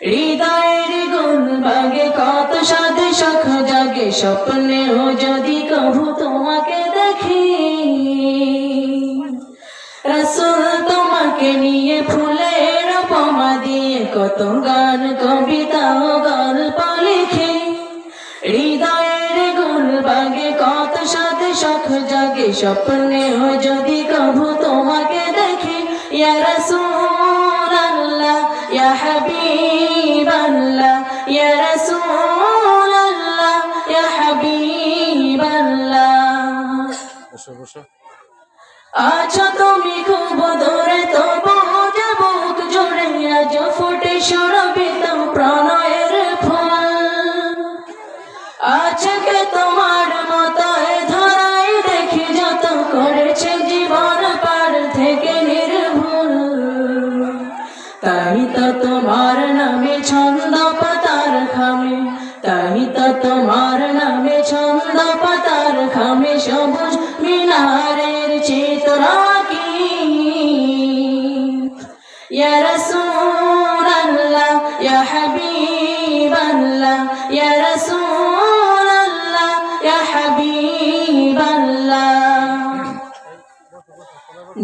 হৃদয়ের গুণ বাগে কত সাধে সখ জাগে স্বপ্নেও যদি কভু তোমাকে দেখি। তোমাকে নিয়ে ফুলের দিয়ে কত গান, কবিতা ও গল্প লিখি। হৃদয়ের কত সাথে সখ জাগে যদি কভু তোমাকে দেখি। ইয়া রাসূল ইয়া রাসূল আল্লাহ ইয়া হাবিব আল্লাহ বসো বসো। আচ্ছা তুমি খুব দূরে তো বুক জোরে আজ ফুটে সুরভিত প্রণয়ের ফুল। আজকে তোমার তাই তো তোমার নামে ছন্দ পাতার খামে সবুজ মিনারের চিত্র কি?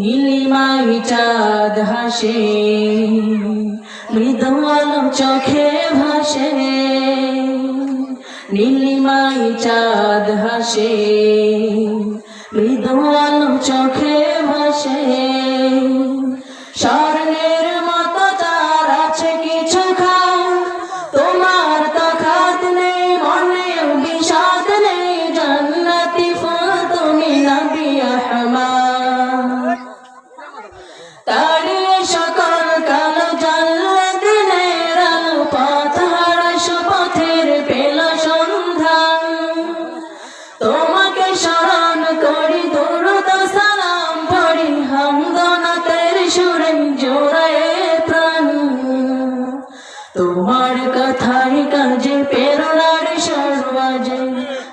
নীলিমাই চাঁদ হাসে, মৃদু আলো চোখে ভাসে। নীলিমাই চাঁদ হাসে মৃদু আলো চোখে ভাসে।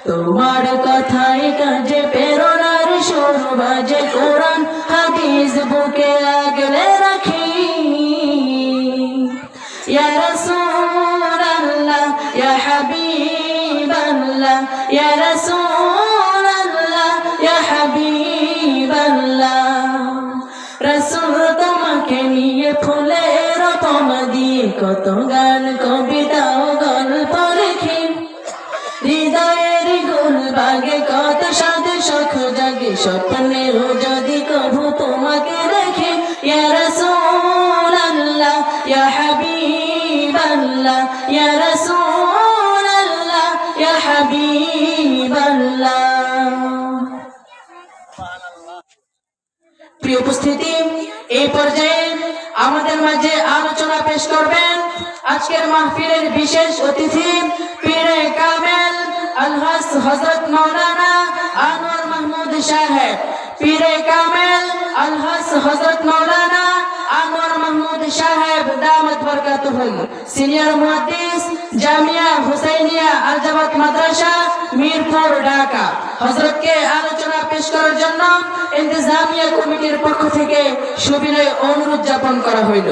তোমার কথাই কাজে প্রেরণার সর্বাজে কোরআন, হাদিস বুকে আগলে রাখি। ইয়া রাসূল আল্লাহ ইয়া হাবিব আল্লাহ ইয়া রাসূল আল্লাহ ইয়া হাবিব আল্লাহ রসুল তোমাকে নিয়ে ফুলের উপমা দিয়ে কত গান, কবিতা ও গল্প স্বপ্নেও যদি কভু তোমাকে দেখি উপস্থিতি এই পর্যায়ে আমাদের মাঝে আলোচনা পেশ করবেন আজকের মাহফিলের বিশেষ অতিথি, পীরে কামেল আলহাস হজরত মৌলানা আনোয়ার মাহমুদ সাহেব, পীরে কামেল, আলহাস হজরত মৌলানা আনোয়ার মাহমুদ সাহেব, দামত বরকাতুহুম। সিনিয়র মুহাদ্দিস, জামিয়া হুসাইনিয়া আলজাবাত মাদ্রাসা, মিরপুর, ঢাকা। হজরতকে আলোচনা পেশ করার জন্য ইন্তেজামিয়া কমিটির পক্ষ থেকে সুবিনয় অনুরোধ জ্ঞাপন করা হইল।